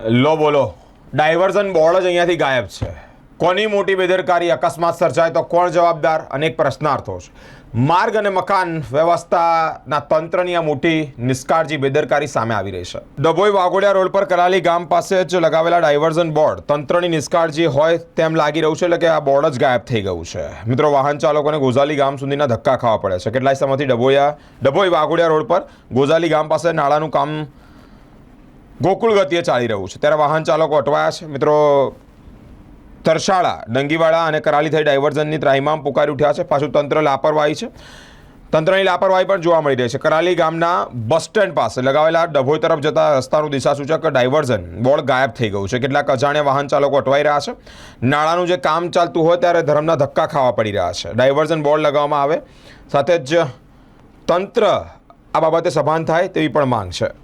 લો બોલો. Diversion board જ અહીંયાથી ગાયબ છે. કોની મોટી બેદરકારી અકસ્માત સર્જાય તો કોણ જવાબદાર? અનેક પ્રશ્નાર્થો છે. માર્ગ અને મકાન વ્યવસ્થાના તંત્રની આ મોટી નિષ્કાળજી બેદરકારી સામે આવી રહી છે. ડભોઈ વાઘોડિયા રોડ પર કરાલી ગામ પાસે જ લગાવેલા ડાયવર્ઝન બોર્ડ તંત્રની નિષ્કાળજી હોય તેમ લાગી રહ્યું છે એટલે કે આ બોર્ડ જ ગાયબ થઈ ગયું છે. મિત્રો, વાહન ચાલકોને ગોઝાલી ગામ સુધીના ધક્કા ખાવા પડે છે. કેટલાય સમયથી ડભોયા ડભોઈ વાઘોડિયા રોડ પર ગોઝાલી ગામ પાસે નાળાનું કામ ગોકુળ ગતિએ ચાલી રહ્યું છે. ત્યારે વાહન ચાલકો અટવાયા છે. મિત્રો, તરશાળા ડંગીવાળા અને કરાલી થઈ ડાયવર્ઝનની ત્રાહિમામ પુકારી ઉઠ્યા છે. પાછું તંત્ર લાપરવાહી છે. તંત્રની લાપરવાહી પણ જોવા મળી રહી છે. કરાલી ગામના બસ સ્ટેન્ડ પાસે લગાવેલા ડભોઈ તરફ જતા રસ્તાનું દિશાસૂચક ડાયવર્ઝન બોર્ડ ગાયબ થઈ ગયું છે. કેટલાક અજાણ્યા વાહન ચાલકો અટવાઈ રહ્યા છે. નાળાનું જે કામ ચાલતું હોય ત્યારે ધર્મના ધક્કા ખાવા પડી રહ્યા છે. ડાયવર્ઝન બોર્ડ લગાવવામાં આવે સાથે જ તંત્ર આ બાબતે સભાન થાય તેવી પણ માંગ છે.